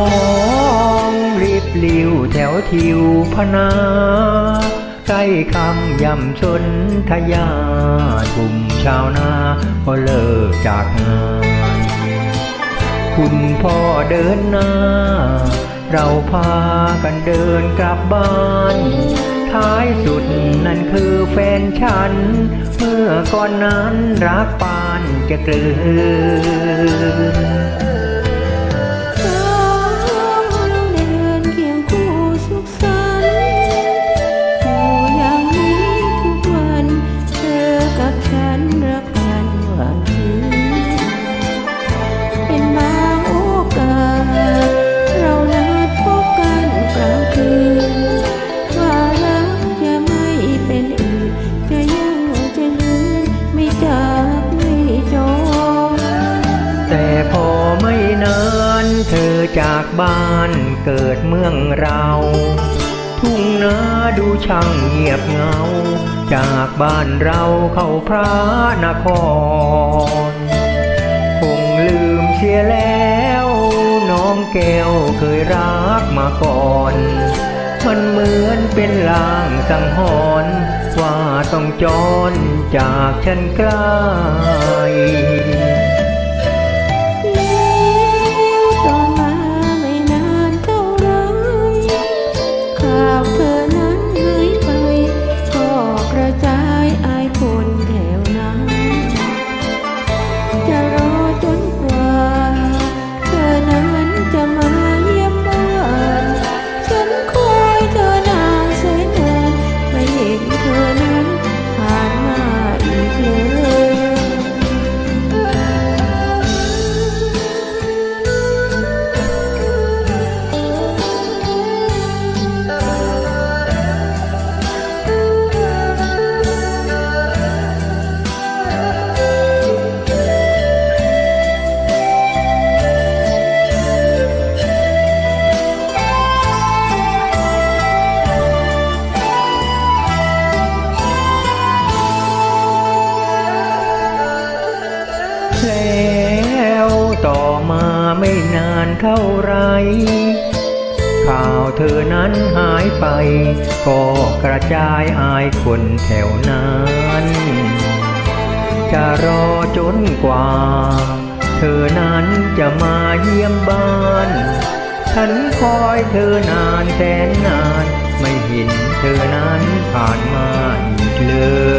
มองริบลิวแถวทิวพนาใกล้คำยำชนทยากลุ่มชาวนาก็เลิกจากงานคุณพ่อเดินหน้า เราพากันเดินกลับบ้านท้ายสุดนั่นคือแฟนฉัน เมื่อก่อนนั้นรักปานจะเกลืน จากบ้านเกิดเมืองเรา ทุ่งนาดูช่างเงียบเหงา จากบ้านเราเข้าพระนคร คงลืมเสียแล้ว น้องแก้วเคยรักมาก่อน มันเหมือนเป็นลางสังหรณ์ว่าต้องจรจากฉันไกล มาไม่นานเท่าไร ข่าวเธอนั้นหายไป ก็กระจายอายคนแถวนั้น จะรอจนกว่า เธอนั้นจะมาเยี่ยมบ้าน ฉันคอยเธอนานแสนนาน ไม่เห็นเธอนั้นผ่านมาอีกเลย